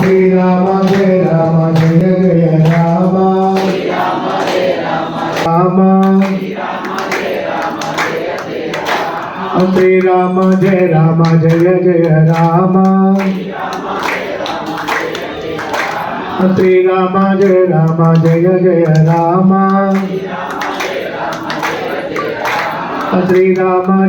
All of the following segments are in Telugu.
Shri Rama Jai Rama Jaya Jaya Rama Shri Rama Jai Rama Jaya Jaya Rama Shri Rama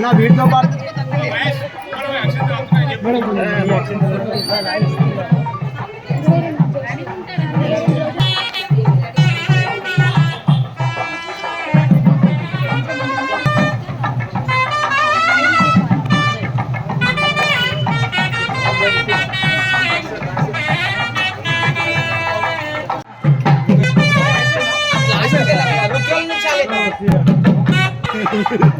అన్న వీటితో పాటు Yeah.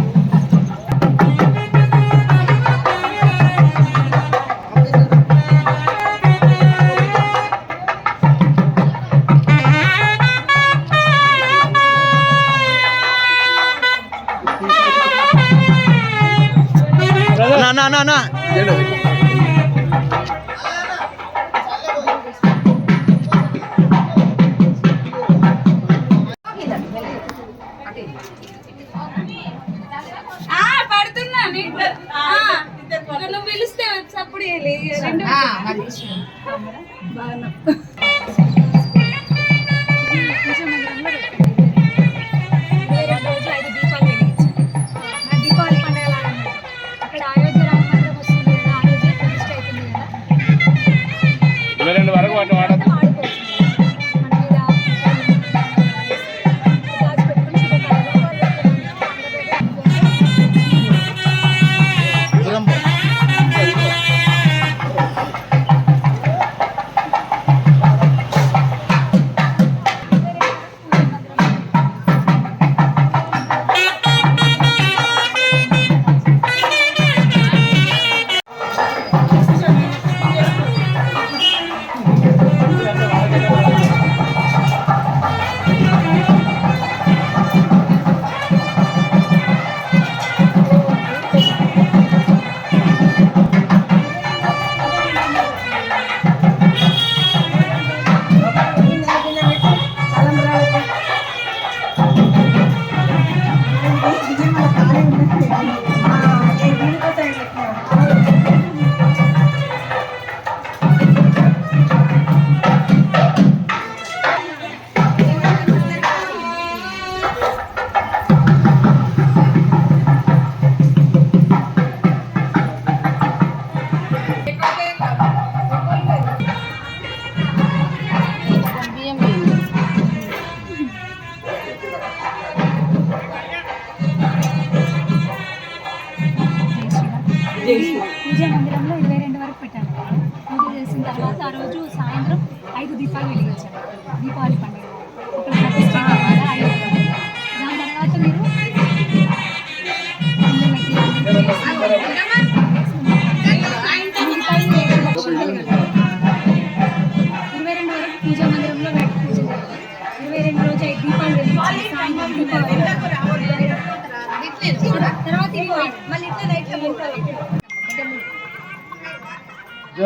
వచ్చేప్పుడు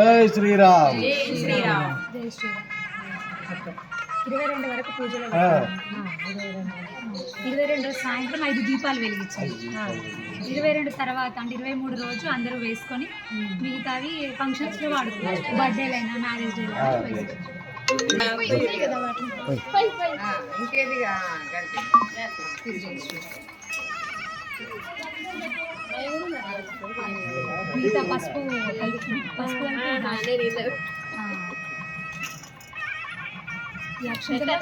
జై శ్రీరామ్. ఇరవై రెండు వరకు పూజలు ఆ. ఇరవై రెండు రోజు సాయంత్రం ఐదు దీపాలు వెలిగించాలి ఇరవై రెండు తర్వాత అంటే ఇరవై మూడు రోజు అందరూ వేసుకొని మిగతావి ఫంక్షన్స్లో వాడుకోవచ్చు బర్త్డేలైనా మ్యారేజ్ డేలైనా మిగతా పసుపు పసుపు అక్షంతలో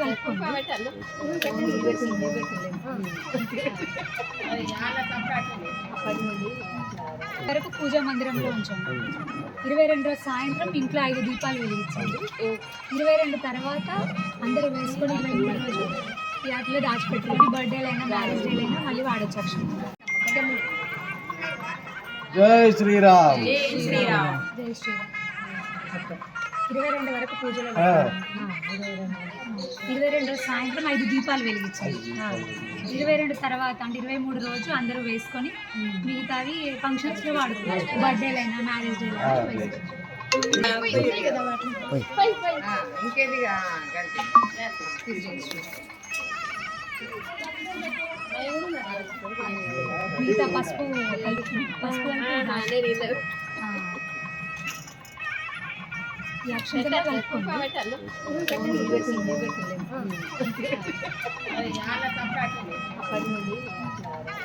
వరకు పూజా మందిరంలో ఉంచండి ఇరవై రెండు రోజు సాయంత్రం ఇంట్లో ఐదు దీపాలు వెలిగించండి ఇరవై రెండు తర్వాత అందరూ వేసుకొని ఇరవై మూడు రోజు ఈ వాటిలో దాచిపెట్టుకొని బర్త్డేలైనా మ్యారేజ్ డేలైనా మళ్ళీ వాడచ్చు అక్షంతలు. జై శ్రీరామ్. జై శ్రీరామ్. ఇరవై రెండు వరకు పూజలు ఆ. ఇరవై రెండు రోజు సాయంత్రం ఐదు దీపాలు వెలిగించాలి. ఇరవై రెండు తర్వాత అంటే ఇరవై మూడు రోజు అందరూ వేసుకొని మిగతావి ఫంక్షన్స్లో వాడుకోవచ్చు బర్త్డేలైనా మ్యారేజ్ డేలైనా మిగతా పసుపు పసుపు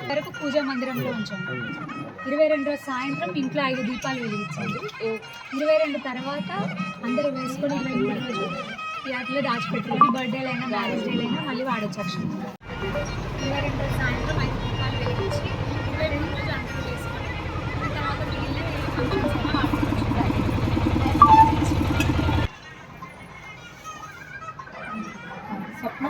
వరకు పూజా మందిరంలో ఉంచాము ఇరవై రెండు రోజు సాయంత్రం ఇంట్లో ఐదు దీపాలు వెలిగించండి ఇరవై రెండు తర్వాత అందరూ వేసుకొని ఇరవై మూడు రోజు ఈ అట్లా దాచిపెట్టుకొని బర్త్డేలైనా మ్యారేజ్ డేలైనా మళ్ళీ వాడచ్చు అక్షరం ఇరవై రెండు రోజు సాయంత్రం ఐదు దీపాలు వెలిగించి ఇరవై రెండు రోజు అందరూ వేసుకొని ఆ తర్వాత మిగిలిన ఫంక్షన్స్ అయినా వాడుకోవచ్చు స్వప్న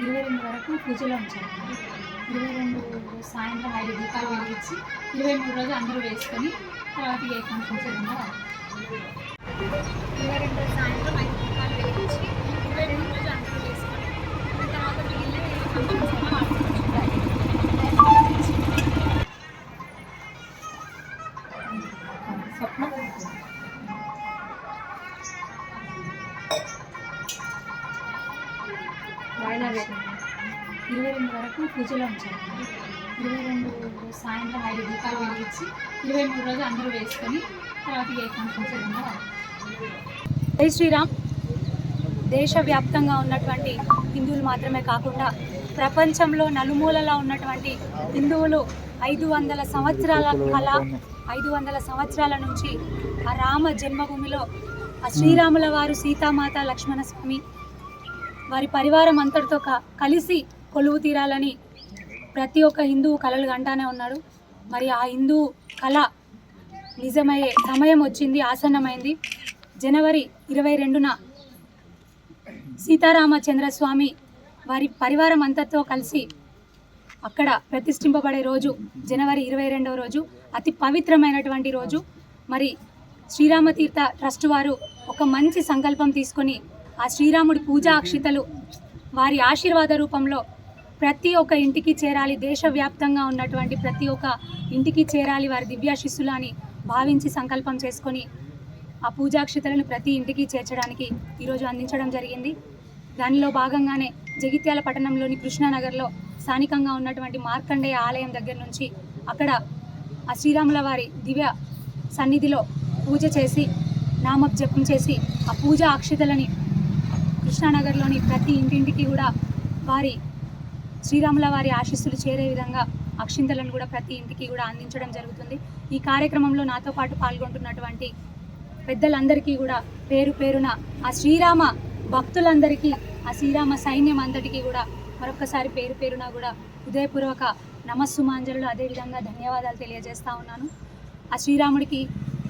ఇరవై రెండు వరకు పూజలో ఉంచాలి ఇరవై రెండు సాయంత్రం ఐదు దీపాలు వెలిగించి ఇరవై మూడు రోజు అందరూ వేసుకొని తర్వాత ఏ ఫంక్షన్స్ ఇరవై రెండు సాయంత్రం ఐదు దీపాలు వెలిగించి పూజలో ఉంచాలి ఇరవై రెండు సాయంత్రం ఐదు దీపాలు వెలిగించి ఇరవై మూడు రోజులు అందరూ వేసుకొని తర్వాత ఏ జై శ్రీరామ్. దేశవ్యాప్తంగా ఉన్నటువంటి హిందువులు మాత్రమే కాకుండా ప్రపంచంలో నలుమూలలా ఉన్నటువంటి హిందువులు ఐదు వందల సంవత్సరాల కళ ఐదు వందల సంవత్సరాల నుంచి ఆ రామ జన్మభూమిలో ఆ శ్రీరాముల వారు సీతామాత లక్ష్మణ స్వామి వారి పరివారం అంతటితో క- కలిసి కొలువు తీరాలని ప్రతి ఒక్క హిందువు కళలు కంటానే ఉన్నాడు. మరి ఆ హిందూ కళ నిజమయ్యే సమయం వచ్చింది ఆసన్నమైంది. జనవరి ఇరవై రెండున సీతారామచంద్రస్వామి వారి పరివారం అంతతో కలిసి అక్కడ ప్రతిష్ఠింపబడే రోజు జనవరి ఇరవై రెండవ రోజు అతి పవిత్రమైనటువంటి రోజు. మరి శ్రీరామతీర్థ ట్రస్ట్ వారు ఒక మంచి సంకల్పం తీసుకొని ఆ శ్రీరాముడి పూజా అక్షితలు వారి ఆశీర్వాద రూపంలో ప్రతి ఒక్క ఇంటికి చేరాలి దేశవ్యాప్తంగా ఉన్నటువంటి ప్రతి ఒక్క ఇంటికి చేరాలి వారి దివ్యాశిస్సులు అని భావించి సంకల్పం చేసుకొని ఆ పూజాక్షితలను ప్రతి ఇంటికి చేర్చడానికి ఈరోజు అందించడం జరిగింది. దానిలో భాగంగానే జగిత్యాల పట్టణంలోని కృష్ణానగర్లో స్థానికంగా ఉన్నటువంటి మార్కండేయ ఆలయం దగ్గర నుంచి అక్కడ ఆ శ్రీరాముల వారి దివ్య సన్నిధిలో పూజ చేసి నామప్ జపం చేసి ఆ పూజ అక్షితలని కృష్ణానగర్లోని ప్రతి ఇంటింటికి కూడా వారి శ్రీరాముల వారి ఆశీస్సులు చేరే విధంగా అక్షింతలను కూడా ప్రతి ఇంటికి కూడా అందించడం జరుగుతుంది. ఈ కార్యక్రమంలో నాతో పాటు పాల్గొంటున్నటువంటి పెద్దలందరికీ కూడా పేరు పేరున ఆ శ్రీరామ భక్తులందరికీ ఆ శ్రీరామ సైన్యం అంతటికీ కూడా మరొకసారి పేరు పేరున కూడా హృదయపూర్వక నమస్సుమాంజలు. అదేవిధంగా ధన్యవాదాలు తెలియజేస్తా ఉన్నాను. ఆ శ్రీరాముడికి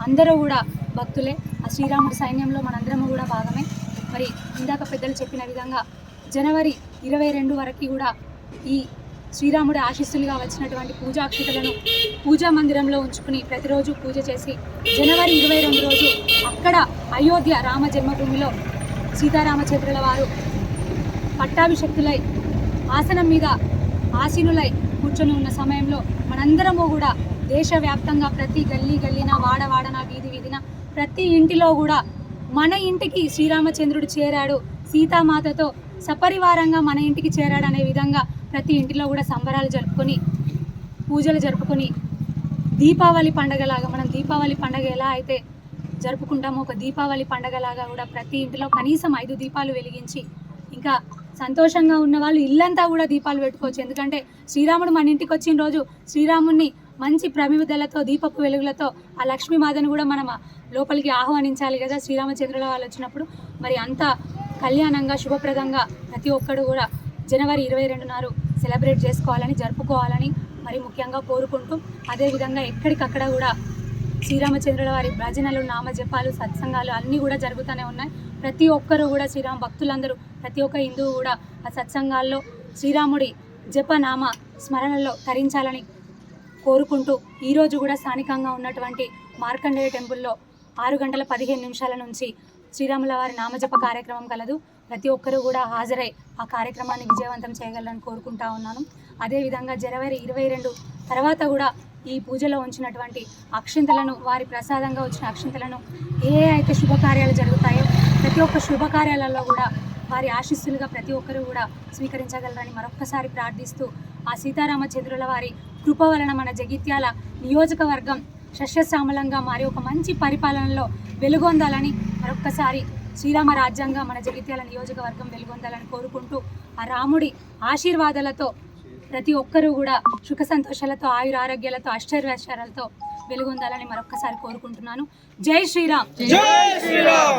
అందరూ కూడా భక్తులే. ఆ శ్రీరాముడి సైన్యంలో మనందరము కూడా భాగమే. మరి ఇందాక పెద్దలు చెప్పిన విధంగా జనవరి ఇరవై రెండు వరకు కూడా ఈ శ్రీరాముడి ఆశీస్సులుగా వచ్చినటువంటి పూజాక్షితలను పూజా మందిరంలో ఉంచుకుని ప్రతిరోజు పూజ చేసి జనవరి ఇరవై రెండు రోజు అక్కడ అయోధ్య రామ జన్మభూమిలో సీతారామచంద్రుల వారు పట్టాభిషక్తులై ఆసనం మీద ఆసీనులై కూర్చొని ఉన్న సమయంలో మనందరము కూడా దేశవ్యాప్తంగా ప్రతి గల్లీ గల్లీన వాడవాడన వీధి వీధిన ప్రతి ఇంటిలో కూడా మన ఇంటికి శ్రీరామచంద్రుడు చేరాడు. సీతామాతతో సపరివారంగా మన ఇంటికి చేరాడు అనే విధంగా ప్రతి ఇంటిలో కూడా సంబరాలు జరుపుకొని పూజలు జరుపుకొని దీపావళి పండగలాగా మనం దీపావళి పండగ ఎలా అయితే జరుపుకుంటామో ఒక దీపావళి పండగలాగా కూడా ప్రతి ఇంటిలో కనీసం ఐదు దీపాలు వెలిగించి ఇంకా సంతోషంగా ఉన్న వాళ్ళు ఇల్లంతా కూడా దీపాలు పెట్టుకోవచ్చు. ఎందుకంటే శ్రీరాముడు మన ఇంటికి వచ్చిన రోజు శ్రీరాముడిని మంచి ప్రమిదలతో దీపపు వెలుగులతో ఆ లక్ష్మీమాతను కూడా మనం లోపలికి ఆహ్వానించాలి కదా శ్రీరామచంద్రుల వాళ్ళు వచ్చినప్పుడు. మరి అంత కళ్యాణంగా శుభప్రదంగా ప్రతి ఒక్కడు కూడా జనవరి ఇరవై రెండు నాడు సెలబ్రేట్ చేసుకోవాలని జరుపుకోవాలని మరి ముఖ్యంగా కోరుకుంటూ అదేవిధంగా ఎక్కడికక్కడ కూడా శ్రీరామచంద్రుల వారి భజనలు నామజపాలు సత్సంగాలు అన్నీ కూడా జరుగుతూనే ఉన్నాయి. ప్రతి ఒక్కరు కూడా శ్రీరామ భక్తులందరూ ప్రతి ఒక్క హిందువు కూడా ఆ సత్సంగాల్లో శ్రీరాముడి జపనామ స్మరణలో తరించాలని కోరుకుంటూ ఈరోజు కూడా స్థానికంగా ఉన్నటువంటి మార్కండేయ టెంపుల్లో ఆరు గంటల పదిహేను నిమిషాల నుంచి శ్రీరాముల వారి నామజప కార్యక్రమం కలదు. ప్రతి ఒక్కరూ కూడా హాజరై ఆ కార్యక్రమాన్ని విజయవంతం చేయగలరని కోరుకుంటా ఉన్నాను. అదేవిధంగా జనవరి ఇరవై రెండు తర్వాత కూడా ఈ పూజలో ఉంచినటువంటి అక్షింతలను వారి ప్రసాదంగా వచ్చిన అక్షింతలను ఏ అయితే శుభకార్యాలు జరుగుతాయో ప్రతి ఒక్క శుభకార్యాలలో కూడా వారి ఆశీస్సులుగా ప్రతి ఒక్కరూ కూడా స్వీకరించగలరని మరొక్కసారి ప్రార్థిస్తూ ఆ సీతారామచంద్రుల వారి కృప వలన మన జగిత్యాల నియోజకవర్గం సస్యశ్యామలంగా మారి ఒక మంచి పరిపాలనలో వెలుగొందాలని మరొక్కసారి శ్రీరామ రాజ్యాంగ మన జగిత్యాల నియోజకవర్గం వెలుగొందాలని కోరుకుంటూ ఆ రాముడి ఆశీర్వాదాలతో ప్రతి ఒక్కరూ కూడా సుఖ సంతోషాలతో ఆయుర ఆరోగ్యాలతో అష్టైర్వేశ్వరాలతో వెలుగొందాలని మరొక్కసారి కోరుకుంటున్నాను. జై శ్రీరామ్! జై శ్రీరామ్!